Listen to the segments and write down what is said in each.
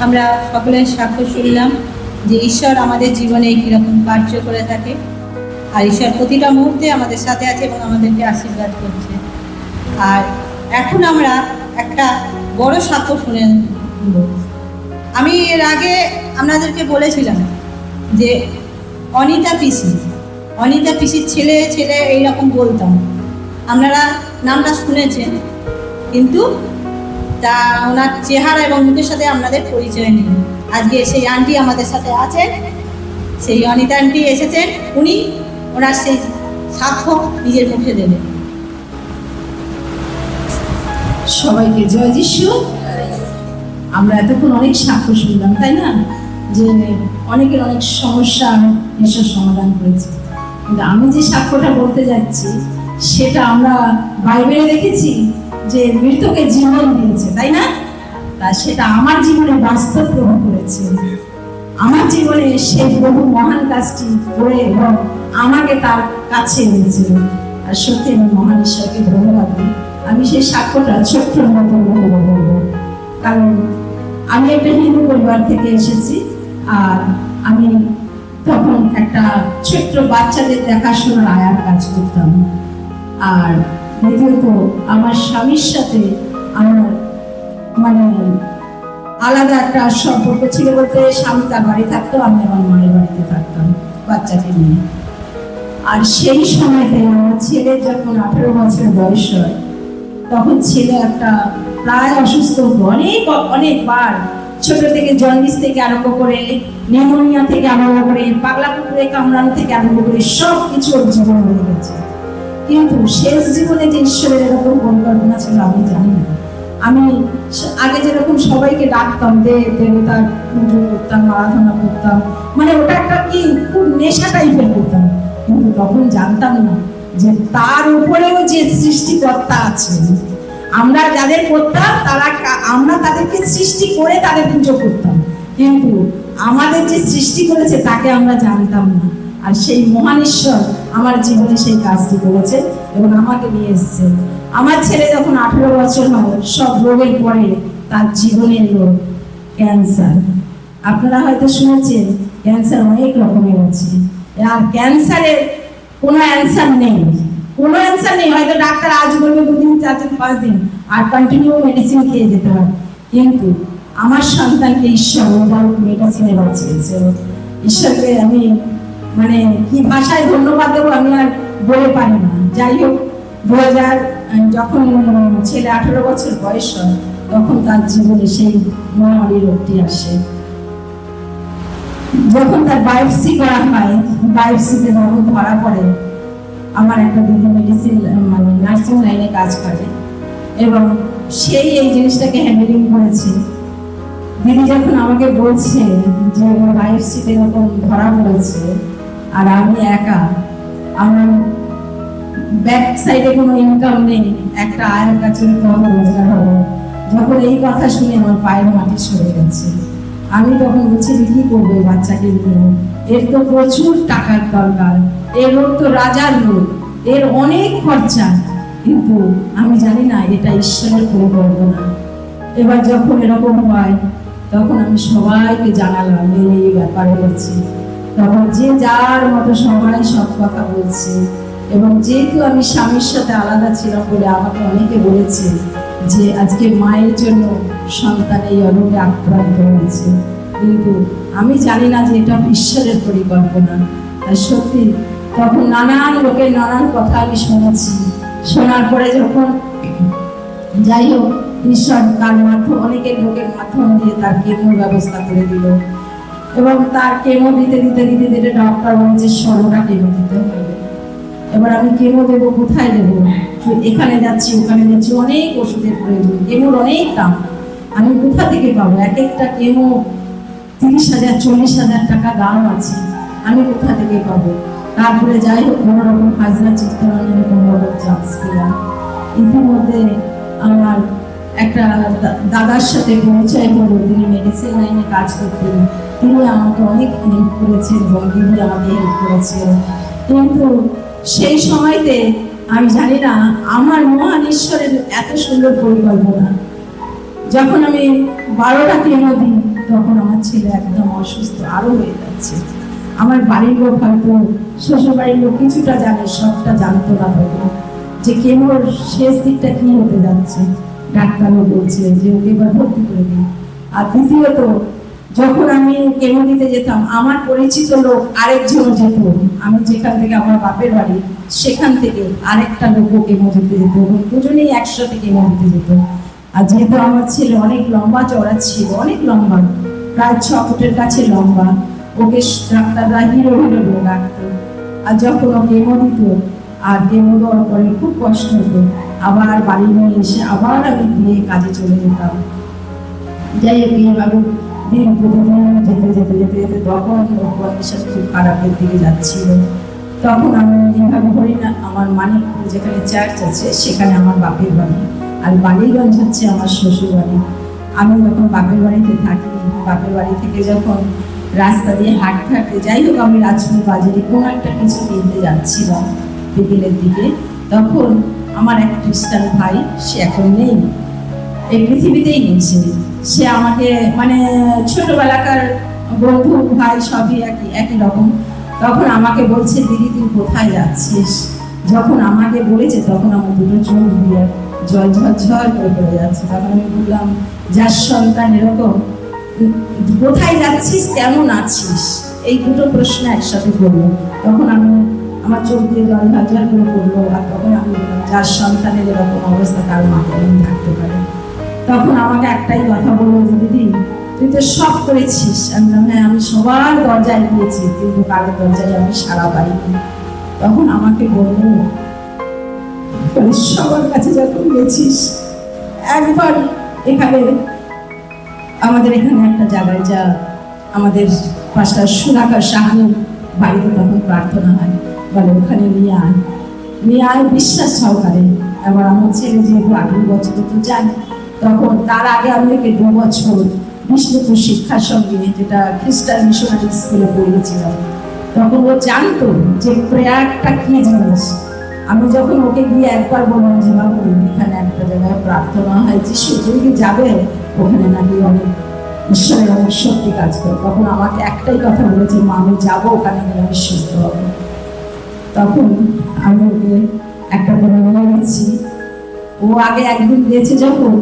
আমরা সকলের সাক্ষ্য শুনলাম যে ঈশ্বর আমাদের জীবনে কীরকম কার্য করে থাকে। আর ঈশ্বর প্রতিটা মুহূর্তে আমাদের সাথে আছে এবং আমাদেরকে আশীর্বাদ করছে। আর এখন আমরা একটা বড় সাক্ষ্য শুনে। আমি এর আগে আপনাদেরকে বলেছিলাম যে অনিতা পিসি, অনিতা পিসির ছেলে ছেলে এইরকম বলতাম। আপনারা নামটা শুনেছেন, কিন্তু তা ওনার চেহারা এবং মুখের সাথে আপনাদের পরিচয় নেই। আজকে সেই আন্টি আমাদের সাথে আছেন সেই অনিতা আন্টি এসেছেন। উনি ওনার সেই সাক্ষ্য নিজের মুখে দেবেন। সবাইকে জয় যিশু। আমরা এতক্ষণ অনেক সাক্ষ্য শুনলাম, তাই না? যে অনেকের অনেক সমস্যা ঈশ্বর সমাধান করেছে কিন্তু আমি যে সাক্ষ্যটা বলতে যাচ্ছি, সেটা আমরা বাইবেলে দেখেছি। যে মৃতকে জীবন দিয়েছে, তাই না? তা সেটা আমার জীবনে বাস্তব প্রভাব করেছে। আমার জীবনে সেই বহু মহান কাজটি করে এবং আমাকে তার কাছে এনেছিল আর সত্যি আমি মহান ঈশ্বরকে ধন্যবাদ দিই। আমি সেই সাক্ষ্যটা মতো মতো বলব কারণ আমি একটা হিন্দু পরিবার থেকে এসেছি, আর আমি তখন একটা ছোট্ট বাচ্চাদের দেখাশোনার আয়ার কাজ করতাম। আর আমার স্বামীর সাথে আমার মানে আলাদা একটা সম্পর্ক ছিল বলতে স্বামী তার বাড়ি থাকতো, আমি আমার মায়ের বাড়িতে থাকতাম, বাচ্চাকে নিয়ে। আর সেই সময়তে আমার ছেলে যখন আঠেরো বছর বয়স হয়, তখন ছেলে একটা প্রায় অসুস্থ অনেক, অনেকবার ছোট থেকে জন্ডিস থেকে আরম্ভ করে, নিউমোনিয়া থেকে আরম্ভ করে পাগলা কুকুরে কামড়ানো থেকে আরম্ভ করে সব কিছু ওর জীবন হয়ে গেছে কিন্তু শেষ জীবনে যে ঈশ্বরের এরকম পরিকল্পনা ছিল, আমি জানি না। আমি আগে যেরকম সবাইকে ডাকতাম, দে দেবতার পুজো করতাম, আরাধনা করতাম মানে ওটা একটা কি, খুব নেশা টাইপের করতাম। কিন্তু তখন জানতাম না যে তার উপরেও যে সৃষ্টিকর্তা আছেন আমরা যাদের করতাম তারা আমরা তাদেরকে সৃষ্টি করে তাদের পুজো করতাম। কিন্তু আমাদের যে সৃষ্টি করেছে, তাকে আমরা জানতাম না। আর সেই মহান ঈশ্বর আমার জীবনে সেই কাজটি করেছে এবং আমাকে নিয়ে এসেছে। আমার ছেলে যখন আঠেরো বছর হয়, সব রোগের পরে তার জীবনে এলো ক্যান্সার। আপনারা হয়তো শুনেছেন, ক্যান্সার অনেক রকমের আছে। আর ক্যান্সারের কোনো অ্যান্সার নেই। কোনো অ্যান্সার নেই। হয়তো ডাক্তার আজ বলবে দুদিন চার দিন পাঁচ দিন আর কন্টিনিউ মেডিসিন খেয়ে যেতে হয়। কিন্তু আমার সন্তানকে ঈশ্বর মেডিসিনে বাঁচিয়েছে। ঈশ্বরকে আমি মানে কি ভাষায় ধন্যবাদ দেবো আমি আর বলে পারি না। যাই হোক, দু হাজার যখন ছেলে আঠেরো বছর বয়স হয়, তখন তার জীবনে সেই মহামারী রোগটি আসে। যখন তার বায়োপসি করা হয় বায়োপসিতে যখন ধরা পড়ে, আমার একটা দিদি মেডিসিন মানে নার্সিং লাইনে কাজ করে। এবং সেই এই জিনিসটাকে হ্যান্ডেলিং করেছে। দিদি যখন আমাকে বলছে যে বায়োপসিতে এরকম ধরা পড়েছে আর আমি একা। আমার ব্যাক সাইডে কোনো ইনকাম নেই। একটা আয়ের কাছে কবে রোজগার হবে যখন এই কথা শুনে আমার পায়ের মাটি সরে গেছে। আমি তখন বলছি কি করবে বাচ্চাকে নিয়ে? এর তো প্রচুর টাকার দরকার। এর লোক তো রাজার লোক। এর অনেক খরচা। কিন্তু আমি জানি না, এটা ঈশ্বরের পরিকল্পনা। এবার যখন এরকম হয়, তখন আমি সবাইকে জানালাম, এই ব্যাপার হচ্ছে তখন যে যার মতো সবাই সব কথা বলছে। এবং যেহেতু আমি স্বামীর সাথে আলাদা ছিলাম বলে আমাকে অনেকে বলেছে যে আজকে মায়ের জন্য সন্তান এই অরোগে আক্রান্ত হয়েছে। কিন্তু আমি জানি না যে এটা ঈশ্বরের পরিকল্পনা। আর সত্যি, তখন নানান লোকের নানান কথা আমি শুনেছি। শোনার পরে যখন যাই হোক, ঈশ্বর তার মাধ্যম অনেকের লোকের মাধ্যম দিয়ে তার কেমোর ব্যবস্থা করে দিল। এবং তার কেমো দিতে দিতে দিতে দিতে ডক্টর বলছে ষোলোটা কেমো দিতে এবার আমি কেমো দেবো, কোথায় দেবো? এখানে যাচ্ছি, ওখানে যাচ্ছি, অনেক ওষুধের প্রয়োজন, কেমোর অনেক দাম। আমি কোথা থেকে পাবো? এক একটা কেমো তিরিশ হাজার, চল্লিশ হাজার টাকা দাম আছে। আমি কোথা থেকে পাবো? তারপরে যাই হোক, কোনো রকম হাজরা চিত্তরণে আমি কোনো রকম চান্স পেলাম ইতিমধ্যে আমার একটা দাদার সাথে পরিচয় হলো তিনি মেডিসিন লাইনে কাজ করতেন তিনি আমাকে অনেক হেল্প করেছেন দিদি আমাকে হেল্প করেছেন। কিন্তু সেই সময়তে, আমি জানি না, আমার মহান ঈশ্বরের এত সুন্দর পরিকল্পনা। যখন আমি বারোটা কেমো দিই, তখন আমার ছেলে একদম অসুস্থ আরও হয়ে যাচ্ছে। আমার বাড়ির লোক হয়তো শ্বশুর বাড়ির লোক কিছুটা জানে, সবটা জানতো না হয়তো যে কেমোর শেষ দিকটা কি হতে যাচ্ছে। ডাক্তারও বলছে যে ওকে এবার ভর্তি করে দিন। আর দ্বিতীয়ত, যখন আমি কেমো দিতে যেতাম, আমার পরিচিত লোক আরেকজন যেত। আমি যেখান থেকে আমার বাপের বাড়ি, সেখান থেকে আরেকটা লোকও কেমো দিতে যেত দুজনেই একসাথে কেমো দিতে যেত। আর যেহেতু আমার ছেলে অনেক লম্বা চড়া ছিল, অনেক লম্বা, প্রায় ছ ফুটের কাছে লম্বা, ওকে ডাক্তাররা হিরো হিরো ডাকতো। আর যখন ও কেমো দিত আর কেমো দেওয়ার পরে খুব কষ্ট হতো। আবার বাড়ি নিয়ে এসে আবার আমি দিয়ে কাজে চলে যেতাম। যাই হোক এইভাবে দিন প্রতিদিন যেতে যেতে যেতে যেতে তখন কন্ডিশন খুব খারাপের দিকে যাচ্ছিল। তখন আমি এইভাবে করি না, আমার মানিকপুর যেখানে চার্চ আছে, সেখানে আমার বাপের বাড়ি। আর বালিগঞ্জ হচ্ছে আমার শ্বশুর বাড়ি। আমি যখন বাপের বাড়িতে থাকি, বাপের বাড়ি থেকে যখন রাস্তা দিয়ে হাঁটতে হাঁটতে যাই হোক, আমি রাজপুর বাজারে কোনো একটা কিছু কিনতে যাচ্ছিলাম বিকেলের দিকে। তখন আমার এক খ্রিস্টান ভাই, সে এখন নেই। এই পৃথিবীতেই নেই সে। আমাকে মানে ছোটবেলাকার বন্ধু, ভাই সবই একই একই রকম। তখন আমাকে বলছে, দিদি, তুই কোথায় যাচ্ছিস? যখন আমাকে বলেছে, তখন আমার দুটো চোখ দিয়ে জল ঝর ঝর করে পড়ে যাচ্ছে। তখন আমি বললাম যার সন্তান এরকম কোথায় যাচ্ছিস? কেমন আছিস? এই দুটো প্রশ্ন একসাথে করল। তখন আমি আমার চোখ দিয়ে জল ঝর করে পড়ল আর তখন আমি যার সন্তানের এরকম অবস্থা তার মাকে এমন থাকতে পারে। তখন আমাকে একটাই কথা বলল যে দিদি তুই তো সব করেছিস। আমি হ্যাঁ আমি সবার দরজায় গিয়েছি কিন্তু কারোর দরজায় আমি সারা পাইনি। তখন আমাকে বলল বলে, সবার কাছে যখন গেছিস একবার এখানে আমাদের এখানে একটা জায়গায় যা আমাদের পাঁচটা সুরাকার শাহানুর বাড়িতে তখন প্রার্থনা হয়, বলে, ওখানে নিয়ে আয়। নিয়ে আয়, বিশ্বাস সহকারে। এবার আমার ছেলে যেহেতু আঠেরো বছর তো জানি তখন তার আগে আমি ওকে দু বছর বিষ্ণুপুর শিক্ষার সঙ্গে যেটা খ্রিস্টান মিশনারি স্কুলে পড়িয়েছিলাম, তখন ও জানতো যে প্রেয়ারটা কি জিনিস। আমি যখন ওকে গিয়ে একবার বললাম যে, বাবু, এখানে একটা জায়গায় প্রার্থনা হয়, যিশু, তুমি যাবে? ওখানে নাকি অনেক ঈশ্বরের অনেক সত্যি কাজ করে তখন আমাকে একটাই কথা বলেছে, মা, আমি যাব ওখানে গেলে আমি সুস্থ হব। তখন আমি ওকে একটা করে নিয়ে গেছি ও আগে একদিন গিয়েছে যখন,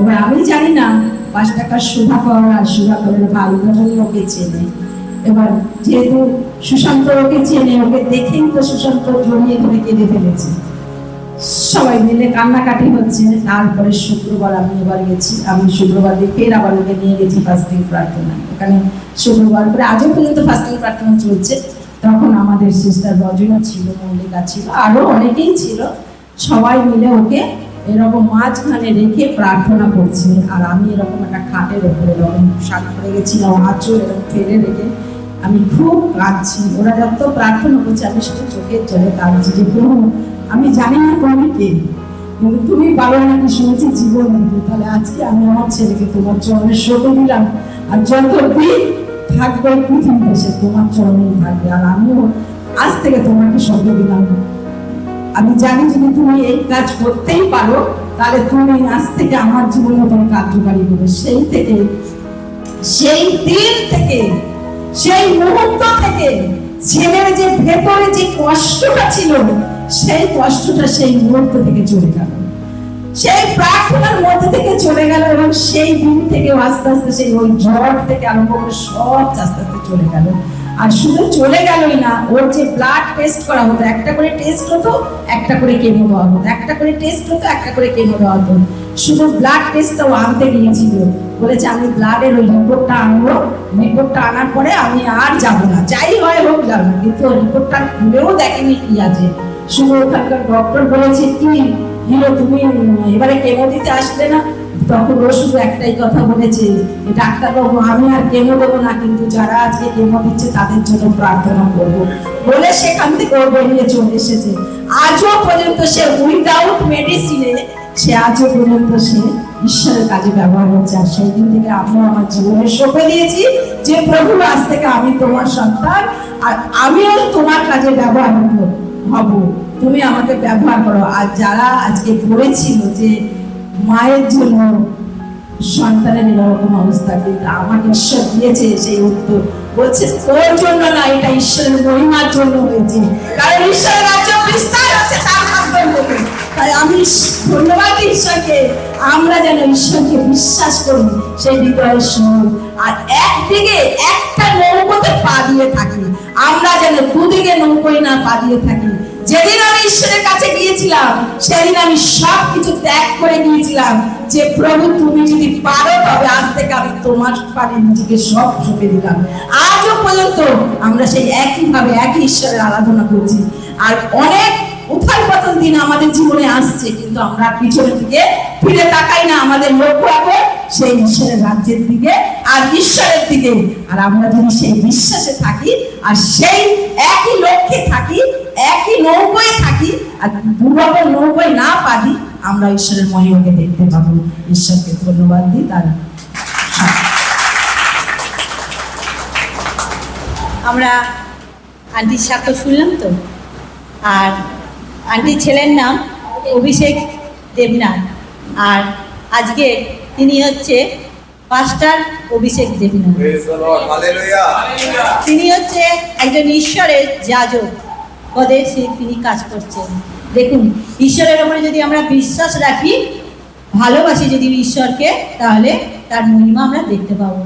এবার আমি জানি না, পাঁচ টাকার সুধাকর আর সুধাকরের ভাই বোনই ওকে চেনে। এবার যেহেতু সুশান্ত ওকে চেনে, ওকে দেখেই তো সুশান্ত জমিয়ে ধরে কেঁদে ফেলেছে। সবাই মিলে কান্নাকাটি হচ্ছে। তারপরে শুক্রবার আমি এবার গেছি। আমি শুক্রবার দিয়ে ফের আবার ওকে নিয়ে গেছি ফাস্টিং প্রার্থনা। ওখানে শুক্রবার করে আজও পর্যন্ত ফাস্টিং প্রার্থনা চলছে। তখন আমাদের সিস্টার রজনা ছিল, মল্লিকা ছিল, আরও অনেকেই ছিল। সবাই মিলে ওকে এরকম মাঝখানে রেখে প্রার্থনা করছে। আর আমি এরকম একটা খাটের ওপরে এরকম শাক করে গেছিলাম আঁচড় এরকম ফেলে রেখে আমি খুব কাঁদছি। ওরা যত প্রার্থনা করছে, আমি শুধু চোখের জলে কাঁদছি যে প্রভু আমি জানি না তুমি কে, কিন্তু তুমি বাবা নাকি শুনেছি জীবন। দিতে তাহলে আজকে আমি আমার ছেলেকে তোমার চরণে শোকে দিলাম। আর যতদিন থাকবে পৃথিবীতে সে তোমার চরণেই থাকবে। আর আমিও আজ থেকে তোমাকে শোকে দিলাম। আমি জানি যদি তুমি এই কাজ করতেই পারো, তাহলে তুমি আজ থেকে আমার জীবনে তুমি কার্যকারী হবে। সেই থেকে, সেই দিন থেকে, সেই মুহূর্ত থেকে ছেলের যে ভেতরে যে কষ্টটা ছিল সেই কষ্টটা সেই মুহূর্ত থেকে চলে গেল। সেই প্রার্থনার মধ্যে থেকে চলে গেল এবং সেই দিন থেকে আস্তে আস্তে সেই ওই জ্বর থেকে আরম্ভ করে সব আস্তে আস্তে চলে গেল। আর শুধু চলে গেলই না, ওর যে ব্লাড টেস্ট করা হতো, একটা করে টেস্ট হতো, একটা করে কেমো দেওয়া হতো, একটা করে টেস্ট হতো, একটা করে কেমো দেওয়া হতো। শুধু ব্লাড টেস্টটাও আনতে গিয়েছিল। বলেছে, আমি ব্লাডের ওই রিপোর্টটা আনব। রিপোর্টটা আনার পরে আমি আর যাব না। যাই হয় হোক, যাব কিন্তু রিপোর্টটা খুলেও দেখেনি কি আছে। ওখানকার ডক্টর বলেছে, কি হিরো, তুমি এবারে কেমো দিতে না? তখন একটাই কথা বলেছে, ডাক্তারবাবু, আমি আর কেমো দেবো না, কিন্তু যারা আজকে কেমো দিচ্ছে, তাদের জন্য প্রার্থনা করব। বলে সেখান থেকে ও বেরিয়ে চলে এসেছে। আজও পর্যন্ত সে উইদাউট মেডিসিনে সে আজও পর্যন্ত সে ঈশ্বরের কাজে ব্যবহার হচ্ছে আর সেই দিন থেকে আমিও আমার জীবনে সঁপে দিয়েছি যে, প্রভু, আজ থেকে আমি তোমার সন্তান, আর আমিও তোমার কাজে ব্যবহার হব তুমি আমাকে ব্যবহার করো। আর যারা আজকে বলেছিল যে মায়ের জন্য সন্তানের এরকম অবস্থা, কিন্তু আমাকে ঈশ্বর দিয়েছে সেই উত্তর। বলছে, তোর জন্য না, এটা ঈশ্বরের মহিমার জন্য হয়েছে। কারণ ঈশ্বরের রাজ্য বিস্তার হচ্ছে তার মাধ্যমে তাই আমি ধন্যবাদ ঈশ্বরকে। আমরা যেন ঈশ্বরকে বিশ্বাস করি, সেই হৃদয়ের সঙ্গে আর একদিকে একটা নৌকোতে পা দিয়ে থাকি। আমরা যেন দুদিকে নৌকোয় না পা দিয়ে থাকি। যেদিন আমি ঈশ্বরের কাছে গিয়েছিলাম, সেদিন আমি সব কিছু ত্যাগ করে গিয়েছিলাম যে, প্রভু, তুমি যদি পারো, তবে আজ থেকে আমি তোমার পারে নিজেকে সব সঁপে দিলাম। আজও পর্যন্ত আমরা সেই একইভাবে একই ঈশ্বরের আরাধনা করছি। আর অনেক উথাল পাতাল দিন আমাদের জীবনে আসছে, কিন্তু আমরা পিছনের দিকে ফিরে তাকাই না, আমাদের লক্ষ্য এখন সেই ঈশ্বরের রাজ্যের দিকে আর ঈশ্বরের দিকে। আর আমরা যদি সেই বিশ্বাসে থাকি, আর সেই একই লক্ষ্যে থাকি, একই নৌকোয় থাকি, আর দুরকম নৌকোয় না পারি, আমরা ঈশ্বরের মহিমাকে দেখতে পাবো। ঈশ্বরকে ধন্যবাদ দিই, তার আমরা আন্টির সাক্ষ্য শুনলাম তো, আর আন্টির ছেলের নাম অভিষেক দেবনাথ। আর আজকে তিনি হচ্ছে পাস্টার অভিষেক দেবনাথ. তিনি হচ্ছে একজন ঈশ্বরের যাজক। পদে সে তিনি কাজ করছেন। দেখুন ঈশ্বরের ওপরে যদি আমরা বিশ্বাস রাখি ভালোবাসি যদি ঈশ্বরকে তাহলে তার মহিমা আমরা দেখতে পাবো।